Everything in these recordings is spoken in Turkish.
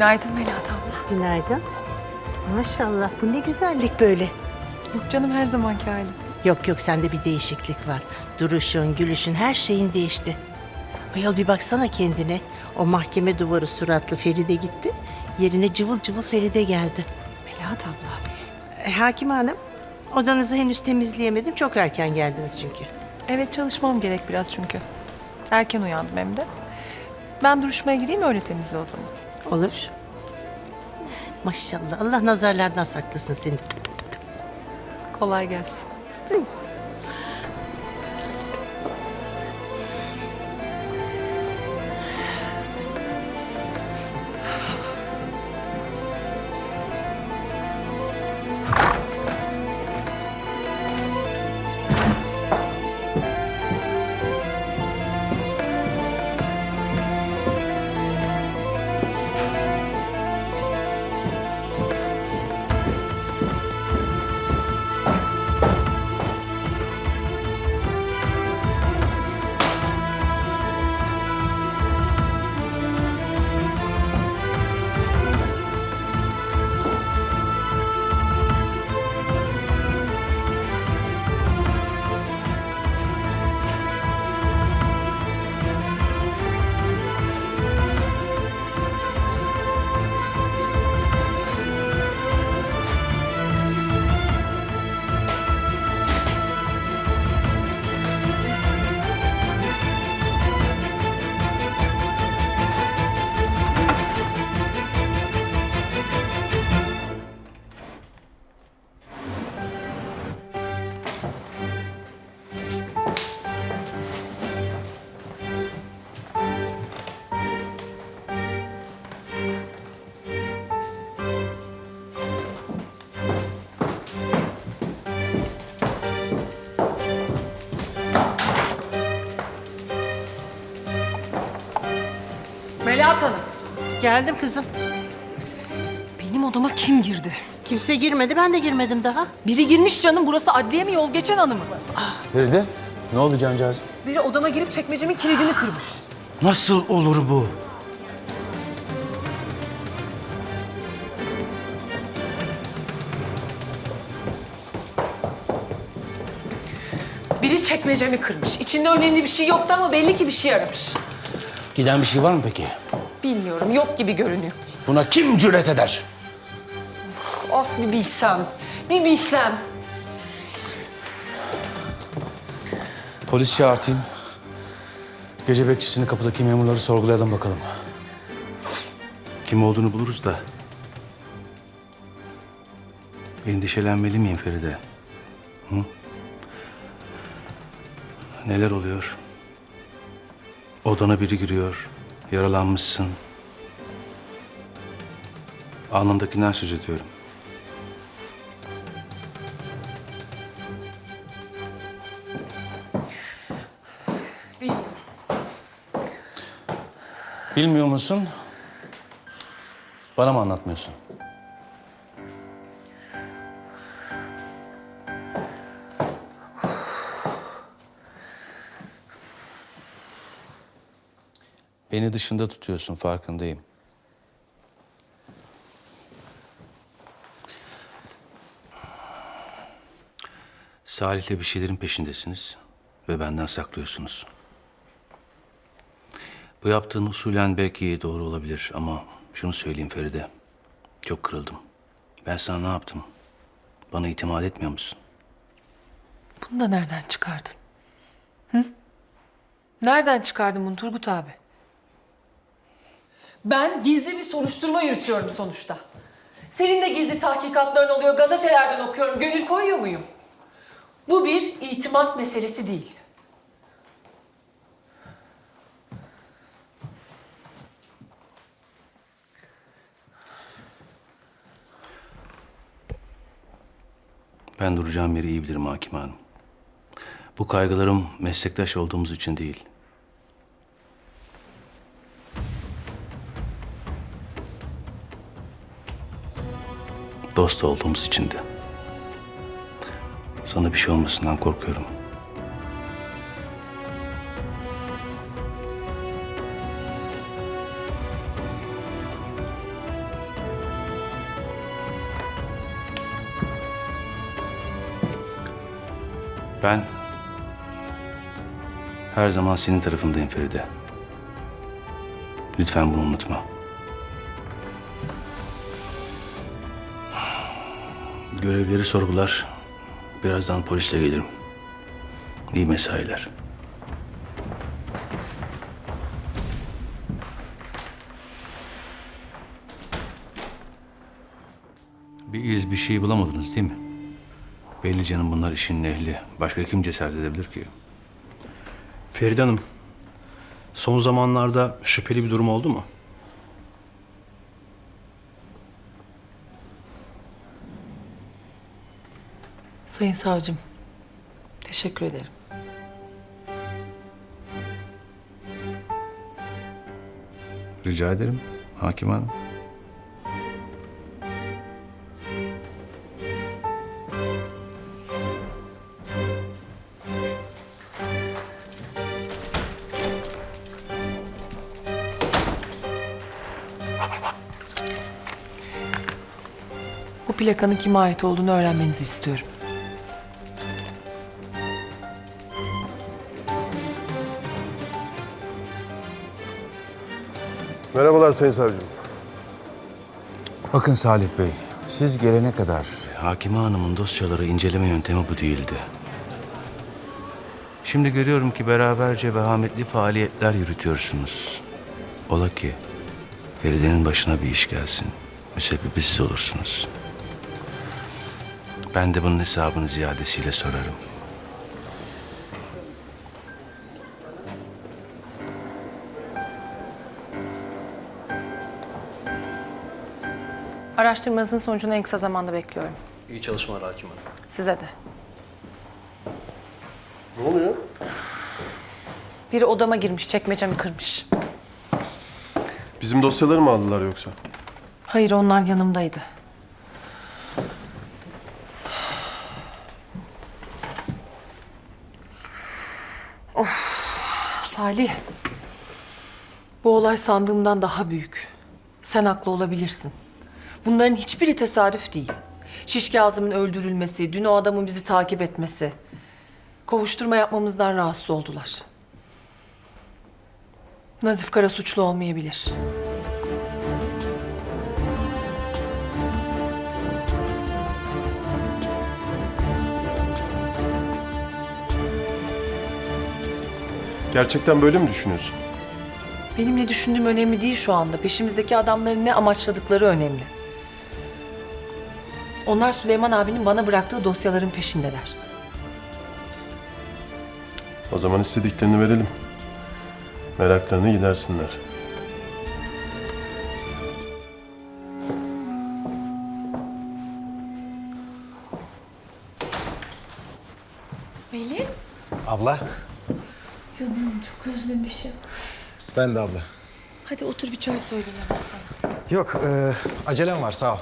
Günaydın Melahat abla. Günaydın. Maşallah bu ne güzellik böyle. Yok canım her zamanki hali. Yok yok sende bir değişiklik var. Duruşun, gülüşün her şeyin değişti. Ayol bir baksana kendine. O mahkeme duvarı suratlı Feride gitti. Yerine cıvıl cıvıl Feride geldi. Melahat abla. E, Hakim Hanım, odanızı henüz temizleyemedim. Çok erken geldiniz çünkü. Evet çalışmam gerek biraz çünkü. Erken uyandım hem de. Ben duruşmaya gireyim öyle temizle o zaman. Olur. Maşallah Allah nazarlardan saklasın seni. Kolay gelsin. Geldim kızım. Benim odama kim girdi? Kimse girmedi, ben de girmedim daha. Biri girmiş canım. Burası adliye mi yol geçen hanımı? Feride, ne oldu cancağız? Biri odama girip çekmecemin kilidini kırmış. Nasıl olur bu? Biri çekmecemi kırmış. İçinde önemli bir şey yoktu ama belli ki bir şey aramış. Giden bir şey var mı peki? Bilmiyorum. Yok gibi görünüyor. Buna kim cüret eder? Of bir bilsem. Bir bilsem. Polis çağırtayım. Gece bekçisini kapıdaki memurları sorgulayalım bakalım. Kim olduğunu buluruz da. Endişelenmeli miyim Feride? Hı? Neler oluyor? Odana biri giriyor. Yaralanmışsın. Alnındakinden söz ediyorum. Bilmiyorum. Bilmiyor musun? Bana mı anlatmıyorsun? Beni dışında tutuyorsun farkındayım. Salih'le bir şeylerin peşindesiniz ve benden saklıyorsunuz. Bu yaptığın usulen belki doğru olabilir ama şunu söyleyeyim Feride. Çok kırıldım. Ben sana ne yaptım? Bana itimat etmiyor musun? Bunu da nereden çıkardın? Hı? Nereden çıkardın bunu Turgut abi? Ben gizli bir soruşturma yürütüyorum sonuçta. Senin de gizli tahkikatların oluyor, gazetelerden okuyorum. Gönül koyuyor muyum? Bu bir itimat meselesi değil. Ben duracağım yeri iyi bilirim Hakim Hanım. Bu kaygılarım meslektaş olduğumuz için değil. Dost olduğumuz içindi. Sana bir şey olmasından korkuyorum. Ben her zaman senin tarafındayım Feride. Lütfen bunu unutma. Görevleri sorgular. Birazdan polisle gelirim. İyi mesailer. Bir iz bir şey bulamadınız değil mi? Belli canım bunlar işin ehli. Başka kim cesaret edebilir ki? Feride Hanım, son zamanlarda şüpheli bir durum oldu mu? Sayın savcım, teşekkür ederim. Rica ederim hakim hanım. Bu plakanın kime ait olduğunu öğrenmenizi istiyorum. Merhabalar Sayın Savcım. Bakın Salih Bey, siz gelene kadar Hakime Hanım'ın dosyaları inceleme yöntemi bu değildi. Şimdi görüyorum ki beraberce vehametli faaliyetler yürütüyorsunuz. Ola ki Feride'nin başına bir iş gelsin. Müsebbibi siz olursunuz. Ben de bunun hesabını ziyadesiyle sorarım. Araştırmanızın sonucunu en kısa zamanda bekliyorum. İyi çalışmalar hakim hanım. Size de. Ne oluyor? Biri odama girmiş, çekmecemi kırmış. Bizim dosyaları mı aldılar yoksa? Hayır, onlar yanımdaydı. Of, Salih. Bu olay sandığımdan daha büyük. Sen haklı olabilirsin. Bunların hiçbiri tesadüf değil. Şiş Kazım'ın öldürülmesi, dün o adamın bizi takip etmesi. Kovuşturma yapmamızdan rahatsız oldular. Nazif Kara suçlu olmayabilir. Gerçekten böyle mi düşünüyorsun? Benim ne düşündüğüm önemli değil şu anda. Peşimizdeki adamların ne amaçladıkları önemli. Onlar Süleyman abinin bana bıraktığı dosyaların peşindeler. O zaman istediklerini verelim. Meraklarını gidersinler. Melih? Abla, Canım çok özlemişim. ben de abla. Hadi otur bir çay söyleyeyim ben sana. Yok, e, acelem var sağ ol.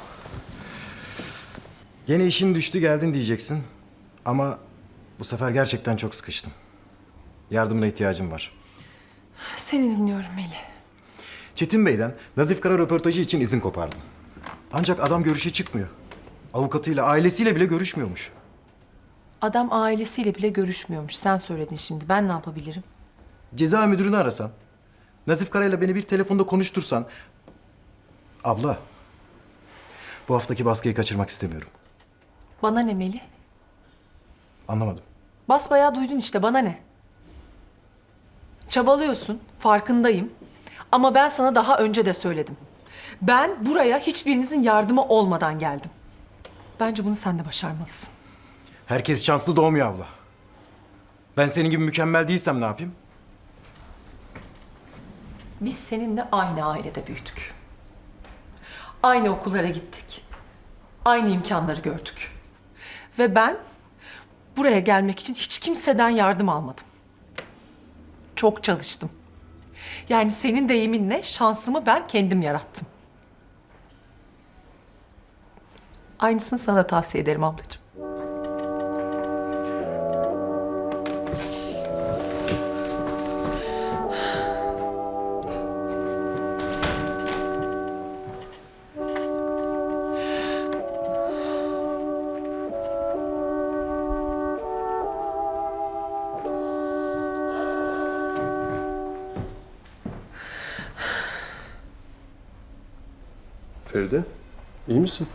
Yine işin düştü geldin diyeceksin. Ama bu sefer gerçekten çok sıkıştım. Yardımına ihtiyacım var. Seni dinliyorum Melih. Çetin Bey'den Nazif Kara röportajı için izin kopardım. Ancak adam görüşe çıkmıyor. Avukatıyla, ailesiyle bile görüşmüyormuş. Adam ailesiyle bile görüşmüyormuş. Sen söyledin şimdi. Ben ne yapabilirim? Ceza müdürünü arasan, Nazif Kara'yla beni bir telefonda konuştursan... Abla, bu haftaki baskıyı kaçırmak istemiyorum. Bana ne Melih? Anlamadım. Basbayağı duydun işte. Bana ne? Çabalıyorsun. Farkındayım. Ama ben sana daha önce de söyledim. Ben buraya hiçbirinizin yardımı olmadan geldim. Bence bunu sen de başarmalısın. Herkes şanslı doğmuyor abla. Ben senin gibi mükemmel değilsem ne yapayım? Biz seninle aynı ailede büyüdük. Aynı okullara gittik. Aynı imkanları gördük. Ve ben buraya gelmek için hiç kimseden yardım almadım. Çok çalıştım. Yani senin deyiminle şansımı ben kendim yarattım. Aynısını sana tavsiye ederim ablacığım. Feride, iyi misin?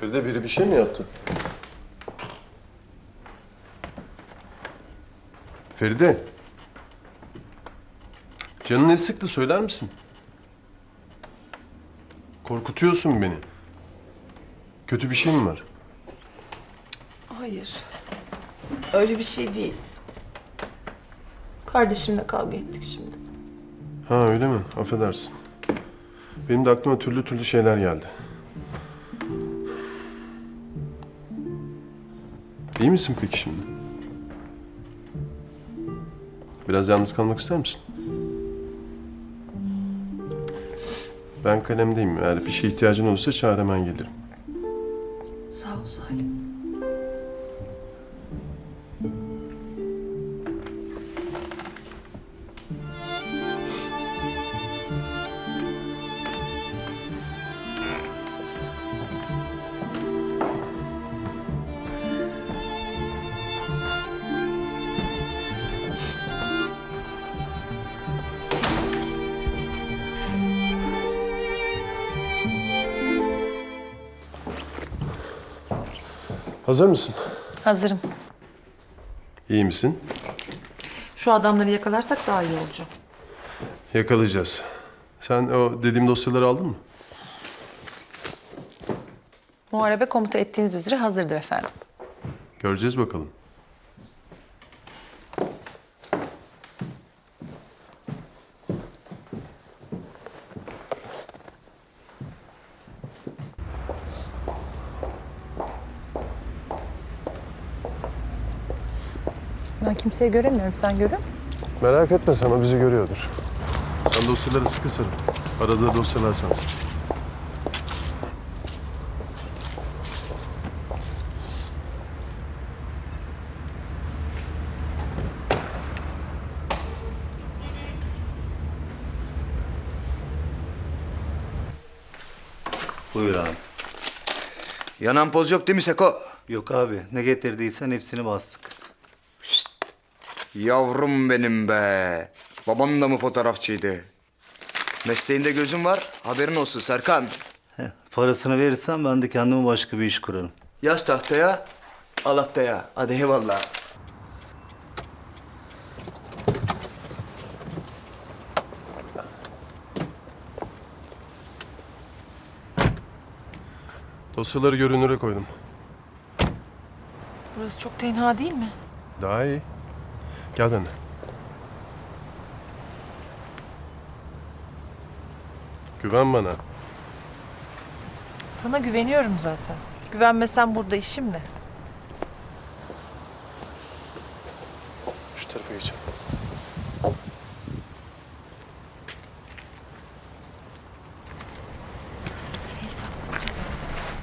Feride biri bir şey mi yaptı? Feride. Canın ne sıktı söyler misin? Korkutuyorsun beni. Kötü bir şey mi var? Hayır. Öyle bir şey değil. Kardeşimle kavga ettik şimdi. Ha öyle mi? Affedersin. Benim de aklıma türlü türlü şeyler geldi. İyi misin peki şimdi? Biraz yalnız kalmak ister misin? Ben kalemdeyim. Eğer bir şeye ihtiyacın olursa çağır hemen gelirim. Hazır mısın? Hazırım. İyi misin? Şu adamları yakalarsak daha iyi olacak. Yakalayacağız. Sen o dediğim dosyaları aldın mı? Muharebe komuta ettiğiniz üzere hazırdır efendim. Göreceğiz bakalım. Ben kimseyi göremiyorum. Sen görüyor musun? Merak etme sen o bizi görüyordur. Sen dosyaları sıkı sarıl. Aradığı dosyalar sensin. Buyur abi. Yanan poz yok değil mi Seko? Yok abi ne getirdiysen hepsini bastık. Yavrum benim be. Baban da mı fotoğrafçıydı? Mesleğinde gözüm var. Haberin olsun Serkan. Heh, parasını verirsen ben de kendime başka bir iş kurarım. Yaz tahtaya, al haftaya. Hadi eyvallah. Dosyaları görünüre koydum. Burası çok tenha değil mi? Daha iyi. Gel benimle. Güven bana. Sana güveniyorum zaten. Güvenmesen burada işim ne? Şu tarafa geçelim.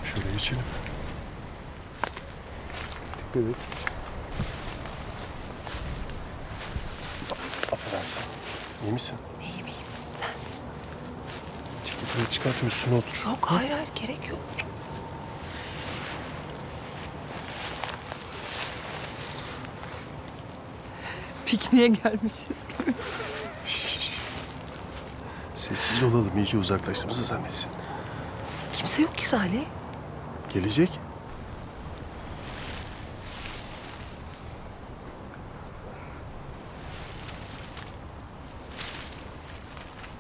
Şöyle geçelim. Dikkat et. Affedersin. İyi misin? İyiyim iyiyim. Sen? Çekil buraya çıkartayım üstüne otur. Yok hayır hayır gerek yok. Pikniğe gelmişiz. Sessiz olalım iyice uzaklaştığımızı zannetsin. Kimse yok ki Salih. Gelecek.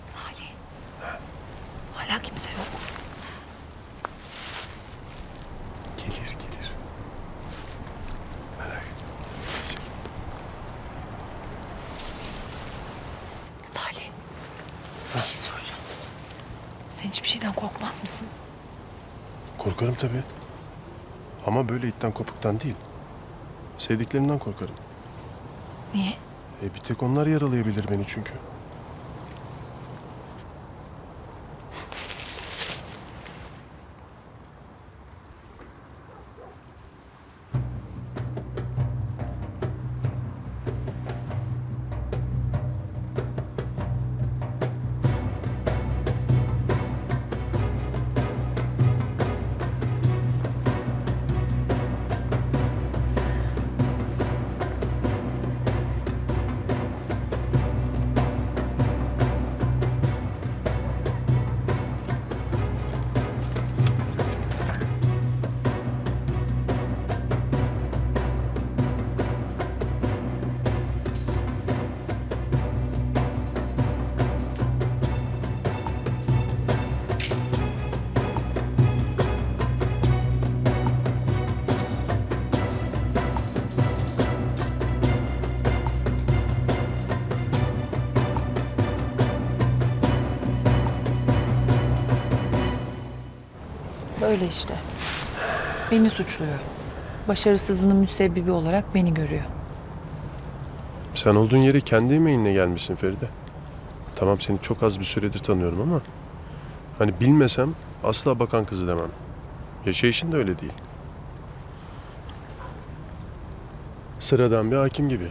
Salih. Hala kimse yok. Gelir gelir. Merak etme. Gelecek. Salih. Bir şey soracağım. Sen hiçbir şeyden korkmaz mısın? Korkarım tabii. Ama böyle itten kopuktan değil. Sevdiklerimden korkarım. Niye? E bir tek onlar yaralayabilir beni çünkü. Öyle işte. Beni suçluyor. Başarısızlığının müsebbibi olarak beni görüyor. Sen olduğun yere kendi emeğinle gelmişsin Feride. Tamam seni çok az bir süredir tanıyorum ama... Hani bilmesem asla bakan kızı demem. Yaşayışın da öyle değil. Sıradan bir hakim gibi.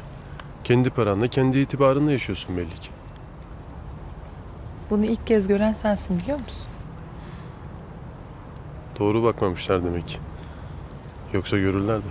Kendi paranla, kendi itibarınla yaşıyorsun belli ki. Bunu ilk kez gören sensin biliyor musun? Doğru bakmamışlar demek. Yoksa görürlerdi.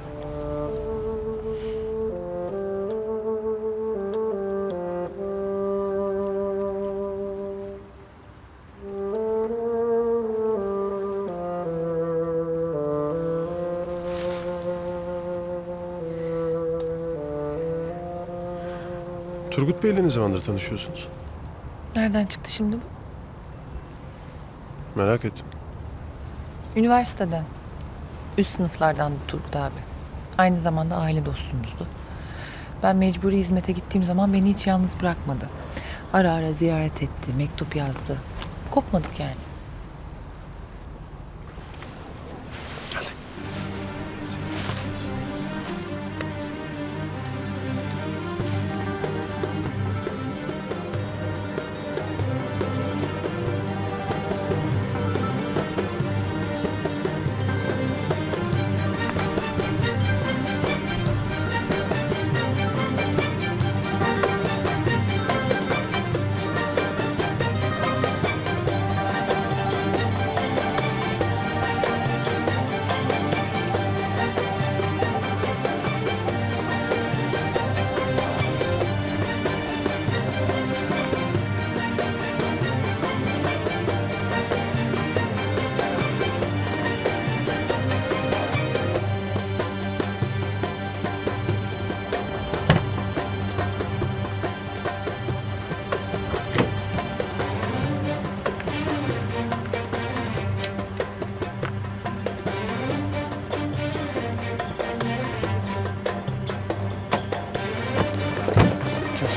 Turgut Bey'le ne zamandır tanışıyorsunuz? Nereden çıktı şimdi bu? Merak ettim. Üniversiteden. Üst sınıflardan Turgut abi. Aynı zamanda aile dostumuzdu. Ben mecburi hizmete gittiğim zaman beni hiç yalnız bırakmadı. Ara ara ziyaret etti, mektup yazdı. Kopmadık yani.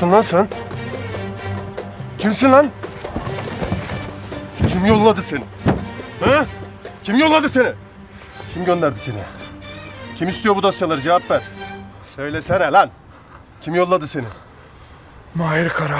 Kimsin lan sen? Kimsin lan? Kim yolladı seni? Ha? Kim yolladı seni? Kim gönderdi seni? Kim istiyor bu dosyaları cevap ver. Söylesene lan. Kim yolladı seni? Mahir Kara.